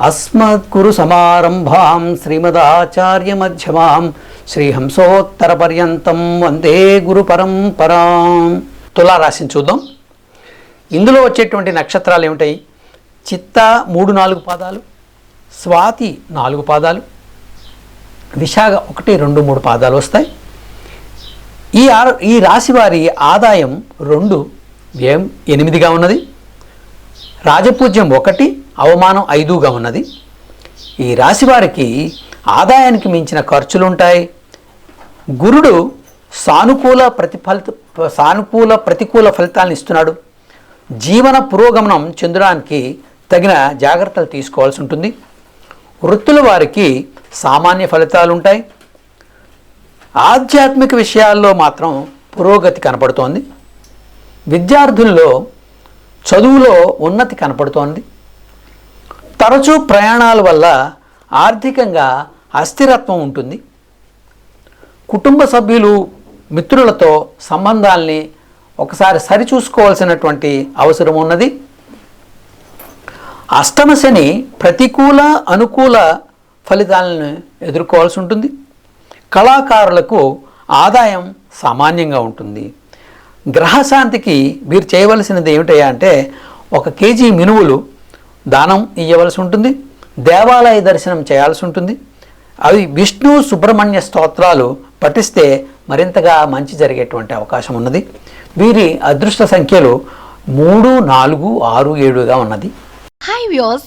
అస్మద్గురు సమారంభాం శ్రీమదాచార్యమధ్యమాం శ్రీహంసోత్తరపర్యంతం వందే గురు పరంపరాం తులారాశిని చూద్దాం. ఇందులో వచ్చేటువంటి నక్షత్రాలు ఏమిటాయి చిత్త మూడు నాలుగు పాదాలు స్వాతి నాలుగు పాదాలు విశాఖ ఒకటి రెండు మూడు పాదాలు వస్తాయి. ఈ ఆ ఈ రాశి వారి ఆదాయం రెండు వ్యయం ఎనిమిదిగా ఉన్నది. రాజపూజ్యం ఒకటి అవమానం ఐదుగా ఉన్నది. ఈ రాశి వారికి ఆదాయానికి మించిన ఖర్చులు ఉంటాయి గురుడు సానుకూల ప్రతిఫలిత సానుకూల ప్రతికూల ఫలితాలను ఇస్తున్నాడు. జీవన పురోగమనం చెందడానికి తగిన జాగ్రత్తలు తీసుకోవాల్సి ఉంటుంది. వృత్తుల వారికి సామాన్య ఫలితాలు ఉంటాయి ఆధ్యాత్మిక విషయాల్లో మాత్రం పురోగతి కనపడుతోంది. విద్యార్థుల్లో చదువులో ఉన్నతి కనపడుతోంది. తరచూ ప్రయాణాల వల్ల ఆర్థికంగా అస్థిరత్వం ఉంటుంది. కుటుంబ సభ్యులు మిత్రులతో సంబంధాల్ని ఒకసారి సరిచూసుకోవాల్సినటువంటి అవసరం ఉన్నది. అష్టమ శని ప్రతికూల అనుకూల ఫలితాలను ఎదుర్కోవాల్సి ఉంటుంది. కళాకారులకు ఆదాయం సామాన్యంగా ఉంటుంది. గ్రహశాంతికి మీరు చేయవలసినది ఏమిటయ్యా అంటే ఒక కేజీ మినువులు దానం ఇవ్వవలసి ఉంటుంది దేవాలయ దర్శనం చేయాల్సి ఉంటుంది. అవి విష్ణు సుబ్రహ్మణ్య స్తోత్రాలు పఠిస్తే మరింతగా మంచి జరిగేటువంటి అవకాశం ఉన్నది. వీరి అదృష్ట సంఖ్యలు మూడు నాలుగు ఆరు ఏడుగా ఉన్నది. Hi views